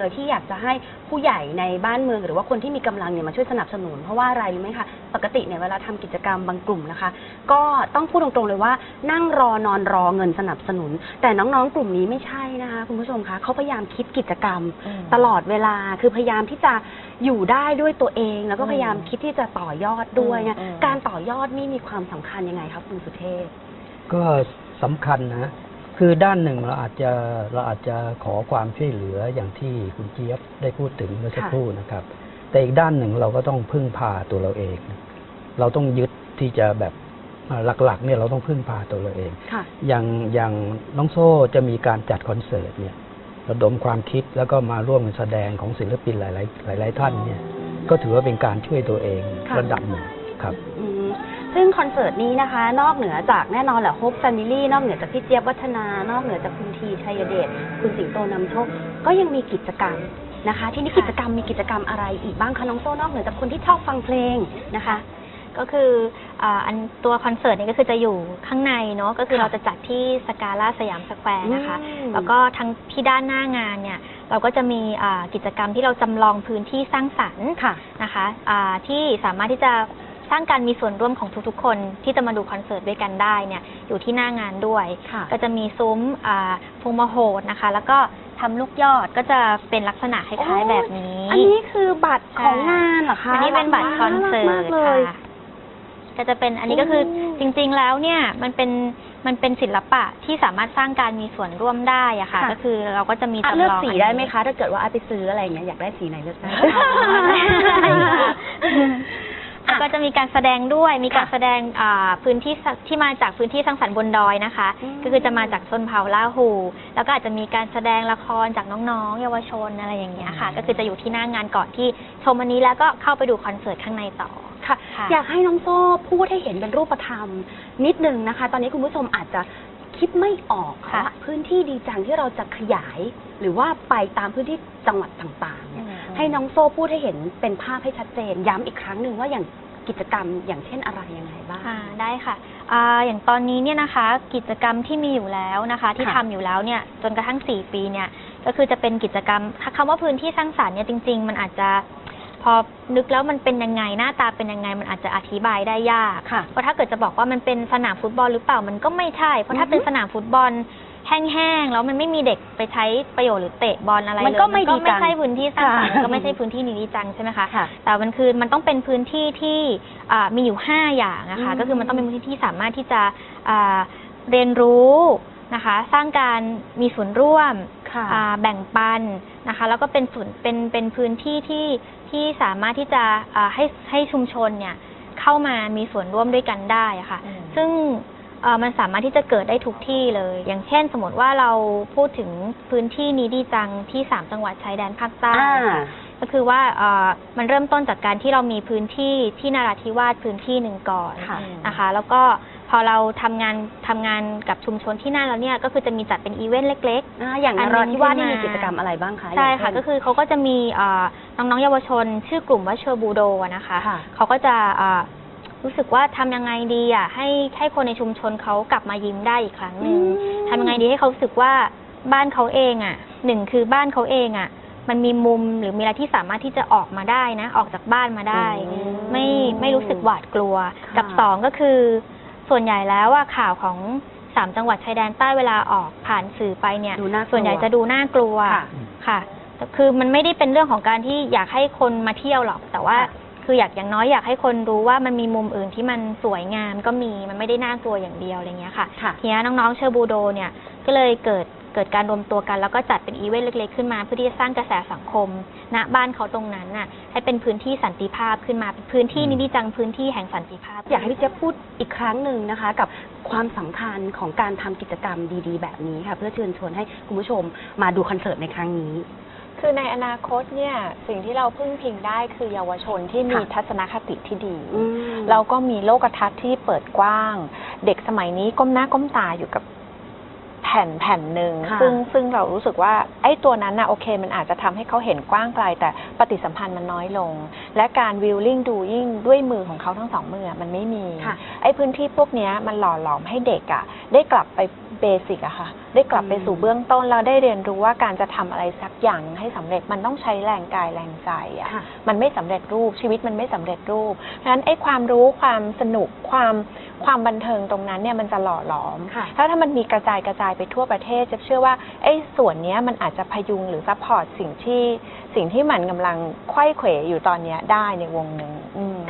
เลยที่อยากจะให้ผู้ใหญ่ในบ้านเมืองหรือว่าคนที่มีกำลังเนี่ยมาช่วยสนับสนุน เพราะว่าอะไรรู้ไหมคะปกติเนี่ยเวลาทำกิจกรรมบางกลุ่มนะคะ ก็ต้องพูดตรงๆเลยว่านั่งรอนอนรอเงินสนับสนุน แต่น้องๆ กลุ่มนี้ไม่ใช่นะคะคุณผู้ชมคะเขาพยายามคิดกิจกรรมตลอดเวลาคือพยายามที่จะอยู่ได้ด้วยตัวเอง แล้วก็พยายามคิดที่จะต่อยอดด้วยนะอืม การต่อยอดนี่มีความสำคัญยังไงครับคุณสุเทพ ก็สำคัญนะ คือด้านหนึ่งเราอาจจะเราอาจจะขอความช่วยเหลืออย่างที่คุณเจี๊ยบได้พูดถึงเมื่อสักค่ะครู่นะครับ แต่อีกด้านหนึ่งเราก็ต้องพึ่งพาตัวเราเอง เราต้องยึดที่จะแบบอ่าหลักๆเนี่ยเราต้องพึ่งพาตัวเราเองค่ะอย่างอย่างน้องโซ่จะมีการจัดคอนเสิร์ตเนี่ยระดมความคิดแล้วก็มาร่วมกันแสดงของศิลปินหลาย ๆ หลาย ๆ ท่านเนี่ย ก็ถือว่าเป็นการช่วยตัวเองค่ะระดับหนึ่งครับอืม ซึ่งคอนเสิร์ตนี้นะคะ นอกเหนือจากแน่นอนแหละโฮปแฟมิลี่นอกเหนือจากพี่เจี๊ยบวัฒนา นอกเหนือจากคุณทีชัยเดชคุณสิงโตนำโชค ก็ยังมีกิจกรรมนะคะ ที่นี่ค่ะกิจกรรมมีกิจกรรมอะไรอีกบ้างคะน้องโซ่นอกเหนือจากคนที่ชอบฟังเพลงนะคะ ก็คืออ่าอันตัวคอนเสิร์ตเนี่ยก็คือจะอยู่ข้างในเนาะก็คือค่ะเราจะจัดที่สกาล่าสยามสแควร์นะคะ อืม แล้วก็ทั้งที่ด้านหน้างานเนี่ย เราก็จะมีอ่ากิจกรรมที่เราจำลองพื้นที่สร้างสรรค์ ค่ะ นะคะอ่าที่สามารถที่จะ สร้างการมีส่วนร่วมของทุกๆ คนที่จะมาดูคอนเสิร์ตด้วยกันได้เนี่ยอยู่ที่หน้างานด้วย ค่ะก็จะมีซุ้มอ่าพวงมโหดนะคะ แล้วก็ทำลูกยอดก็จะเป็นลักษณะคล้าย ๆ แบบนี้ อันนี้คือบัตรของงานเหรอคะอันนี้เป็นบัตรคอนเสิร์าตกมากเลย ค่ะ ก็จะเป็นอันนี้ก็คือโอ้ จริงๆแล้วเนี่ยมันเป็นมันเป็นศิลปะที่สามารถสร้างการมีส่วนร่วมได้อะค่ะ ค่ะ ก็คือเราก็จะมีอะจำลองเลือกสีได้ไหมอันนี้คะ ถ้าเกิดว่าอาไปซื้ออะไรอย่างเงี้ยอยากได้สีไหนเลือกได้ แล้วก็จะมีการแสดงด้วย มีการค่ะแสดงอ่าพื้นที่สที่มาจากพื้นที่สร้างสรรค์บนดอยนะคะ อืม ก็คือจะมาจากชนเผ่าล่าหู แล้วก็อาจจะมีการแสดงละครจากน้องๆ เยาวชนอะไรอย่างเงี้ยค่ะ ก็คือจะอยู่ที่หน้างานก่อนที่ชมอันนี้แล้วก็เข้าไปดูคอนเสิร์ตข้างในต่อ ค่ะ ค่ะ อยากให้น้องโซ่พูดให้เห็นเป็นรูปธรรม นิดนึงนะคะ ตอนนี้คุณผู้ชมอาจจะคิดไม่ออกค่ะว่าพื้นที่ดีจังที่เราจะขยาย หรือว่าไปตามพื้นที่จังหวัดต่างๆเนี่ย ให้น้องโซ่พูดให้เห็นเป็นภาพให้ชัดเจน ย้ำอีกครั้งหนึ่งว่าอย่างกิจกรรมอย่างเช่นอะไรยังไงบ้าง อ่าได้ค่ะอ่าอย่างตอนนี้เนี่ยนะคะ กิจกรรมที่มีอยู่แล้วนะคะ ที่ค่ะทำอยู่แล้วเนี่ยจนกระทั่ง 4 ปีเนี่ยก็คือจะเป็นกิจกรรมคำว่าพื้นที่สร้างสรรค์เนี่ยจริง ๆ มันอาจจะพอนึกแล้วมันเป็นยังไงหน้าตาเป็นยังไงมันอาจจะอธิบายได้ยาก ค่ะ เพราะถ้าเกิดจะบอกว่ามันเป็นสนามฟุตบอลหรือเปล่ามันก็ไม่ใช่ เพราะถ้าเป็นอือฮึสนามฟุตบอล แห้งๆแล้วมันไม่มีเด็กไปใช้ประโยชน์หรือเตะบอลอะไรเลยมันก็ไม่ดีจังไม่ใช่พื้นที่สร้างสรรค์ค่ะมันก็ไม่ใช่พื้นที่นี้ดีจังใช่ไหมคะค่ะแต่มันคือมันต้องเป็นพื้นที่ที่อ่ามีอยู่ 5 อย่างนะคะอืมก็คือมันต้องเป็นพื้นที่ที่สามารถที่จะอ่าเรียนรู้นะคะ สร้างการมีส่วนร่วมค่ะอ่าแบ่งปันนะคะ แล้วก็เป็นส่วนเป็นเป็นพื้นที่ที่ที่สามารถที่จะอ่าให้ให้ชุมชนเนี่ยเข้ามามีส่วนร่วมด้วยกันได้อะค่ะอืมซึ่งเอ่อ มันสามารถที่จะเกิดได้ทุกที่เลย อย่างเช่น สมมติว่าเราพูดถึงพื้นที่นี้ดีจังที่สามจังหวัดชายแดนภาคใต้อ่าค่ะก็คือว่าเอ่อมันเริ่มต้นจากการที่เรามีพื้นที่ที่นราธิวาสพื้นที่หนึ่งก่อนค่ะนะคะ แล้วก็พอเราทำงานทำงานกับชุมชนที่นั่นแล้วเนี่ยก็คือจะมีจัดเป็นอีเวนต์เล็กอ่าอย่างอันนหนึ่รางธิวาสนี่ขึ้มีนมากิจกรรมอะไรบ้างคะๆใช่ค่ะย่างเนก็คือเขาก็จะมีเอ่อน้องๆเยาวชน ชื่อกลุ่มว่าเชอร์บูโดอะนะคะค่ะเขาก็จะเอ่อ รู้สึกว่าทำยังไงดีอะให้ให้คนในชุมชนเขากลับมายิ้มได้อีกครั้งหนึ่งทำยังไงดีให้เขารู้สึกว่าบ้านเขาเองอะหนึ่งคือบ้านเขาเองอะ มันมีมุมหรือมีอะไรที่สามารถที่จะออกมาได้นะ ออกจากบ้านมาได้อืมไม่ไม่รู้สึกหวาดกลัวค่ะกับสองก็คือ ส่วนใหญ่แล้วว่าข่าวของสามจังหวัดชายแดนใต้เวลาออกผ่านสื่อไปเนี่ยดูน่ากลัวส่วนใหญ่จะดูน่ากลัวค่ะค่ะแต่คือมันไม่ได้เป็นเรื่องของการที่อยากให้คนมาเที่ยวหรอก แต่ว่า ค่ะคืออยากอย่างน้อยอยากให้คนรู้ว่ามันมีมุมอื่นที่มันสวยงามก็มีมันไม่ได้น่ากลัวอย่างเดียวอะไรเงี้ยค่ะค่ะทีนี้น้องๆเชอร์บูโดเนี่ยก็เลยเกิดเกิดการรวมตัวกัน แล้วก็จัดเป็นอีเวนต์เล็กๆขึ้นมา เพื่อที่จะสร้างกระแสสังคม ณบ้านเขาตรงนั้นน่ะให้เป็นพื้นที่สันติภาพขึ้นมาเป็นพื้นที่นิติจังพื้นที่แห่งสันติภาพ อยากให้พี่เจ๊ยบพูดอีกครั้งหนึ่งนะคะ กับความสำคัญของการทำกิจกรรมดีๆ แบบนี้ค่ะ เพื่อเชิญชวนให้คุณผู้ชมมาดูคอนเสิร์ตในครั้งนี้ คือในอนาคตเนี่ยสิ่งที่เราพึ่งพิงได้คือเยาวชนที่มีค่ะทัศนคติที่ดีอืมแล้วก็มีโลกทัศน์ที่เปิดกว้าง เด็กสมัยนี้ก้มหน้าก้มตาอยู่กับ แพแผ่นแผ่นหนึ่งค่ะซึ่งซึ่งเรารู้สึกว่าไอ้ตัวนั้นนะโอเค มันอาจจะทำให้เขาเห็นกว้างไกลแต่ปฏิสัมพันธ์มันน้อยลง และการวิลลิ่งดูยิ่งด้วยมือของเขาทั้งสองมือมันไม่มี ค่ะ ไอ้พื้นที่พวกเนี้ยมันหล่อหลอมให้เด็กอะ่ะได้กลับไปเบสิกอะค่ะ ได้กลับไปสู่เบื้องต้นแล้วได้เรียนรู้ว่าการจะทำอะไรสักอย่างให้สำเร็จมันต้องใช้แรงกายแรงใจอะ ค่ะ มันไม่สำเร็จรูปชีวิตมันไม่สำเร็จรูปเพราะฉะนั้นไอ้ความรู้ความสนุกความความบันเทิงตรงนั้นเนี่ยมันจะหล่อหลอม ค่ะ ถ้าถ้ามันมีกระจายกระจายไปทั่วประเทศ จะเชื่อว่าไอ้ส่วนนี้มันอาจจะพยุงหรือซัพพอร์ตสิ่งที่สิ่งที่มันกำลังไขว้เขวอยู่ตอนนี้ได้ในวงหนึ่ง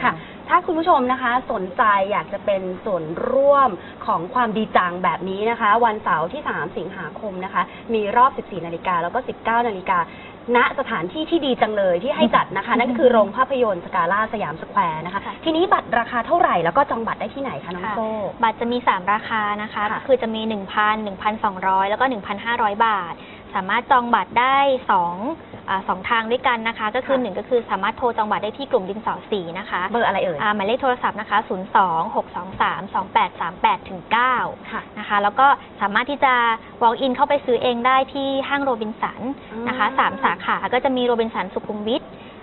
ค่ะ ถ้าคุณผู้ชมนะคะ สนใจอยากจะเป็นส่วนร่วมของความดีจังแบบนี้นะคะ วันเสาร์ที่ 3 สิงหาคมนะคะ มีรอบ 14 นาฬิกาแล้วก็ 19 นาฬิกา ณสถานที่ที่ดีจังเลยที่ให้จัดนะคะ นั่นก็คือโรงภาพยนตร์สกาล่าสยามสแควร์นะคะค่ะทีนี้บัตรราคาเท่าไหร่แล้วก็จองบัตรได้ที่ไหนคะน้องค่ะโซ่ บัตรจะมี 3 ราคานะคะ ค่ะก็คือจะมี 1,000 1,200 แล้วก็ 1,500 บาท สามารถจองบัตรได้2อ่าสองทางด้วยกันนะคะ ก็คือ1ก็คือสามารถโทรจองบัตรได้ที่กลุ่มดินสอสีนะคะเบอร์อะไรเอ่ยอ่าหมายเลขโทรศัพท์นะคะ 0 2 6 2 3 2 8 3 8ถึง9ค่ะ นะคะ แล้วก็สามารถที่จะ walk in เข้าไปซื้อเองได้ที่ห้างโรบินสันนะคะอืม สามสาขาก็จะมีโรบินสันสุขุมวิทค่ะ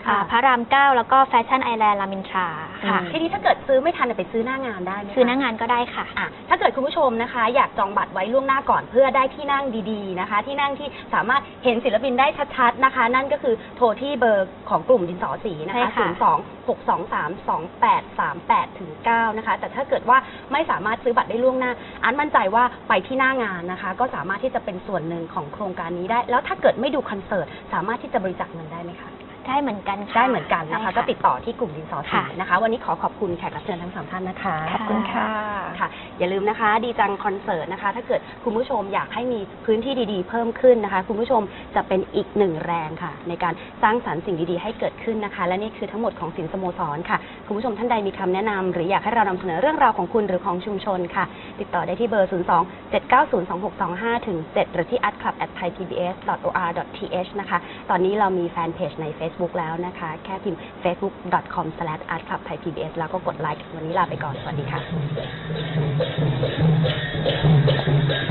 อ่าพระรามเก้าแล้วก็แฟชั่นไอแลนด์รามอินทราค่ะ ทีนี้ถ้าเกิดซื้อไม่ทันเนี่ยไปซื้อหน้างานได้ไหมคะซื้อหน้างานก็ได้ค่ะ อะถ้าเกิดคุณผู้ชมนะคะ อยากจองบัตรไว้ล่วงหน้าก่อนเพื่อได้ที่นั่งดีๆนะคะ ที่นั่งที่สามารถเห็นศิลปินได้ชัดๆนะคะ นั่นก็คือโทรที่เบอร์ของกลุ่มดินสอสีนะใช่คะค่ะ 0 2 6 2 3 2 8 3 8ถึง9นะคะ แต่ถ้าเกิดว่าไม่สามารถซื้อบัตรได้ล่วงหน้า อันมั่นใจว่าไปที่หน้างานนะคะ ก็สามารถที่จะเป็นส่วนหนึ่งของโครงการนี้ได้ แล้วถ้าเกิดไม่ดูคอนเสิร์ตสามารถที่จะบริจาคเงินได้ไหมคะ ได้เหมือนกันค่ะได้เหมือนกันนะคะ ใช่ ก็ติดต่อที่กลุ่มดินสอสีค่ะ นะคะ วันนี้ขอขอบคุณแขกรับเชิญทั้งสามท่านนะคะ ขอบคุณค่ะ ค่ะ อย่าลืมนะคะดีจังคอนเสิร์ตนะคะ ถ้าเกิดคุณผู้ชมอยากให้มีพื้นที่ดีๆ เพิ่มขึ้นนะคะ คุณผู้ชมจะเป็นอีกหนึ่งแรงค่ะ ในการสร้างสรรค์สิ่งดีๆ ให้เกิดขึ้นนะคะ และนี่คือทั้งหมดของสินสโมสรค่ะ คุณผู้ชมท่านใดมีคำแนะนำหรืออยากให้เรานำเสนอเรื่องราวของคุณหรือของชุมชนค่ะ ติดต่อได้ที่เบอร์ 0 2 7 9 0 2 6 2 5ถึง7หรือที่ art club at thaipbs.or.th นะคะ ตอนนี้เรามีแฟนเพจใน Facebook แล้วนะคะ แค่พิมพ์ facebook.com/artclubthaipbs แล้วก็กดไลค์วันนี้ลาไปก่อน สวัสดีค่ะ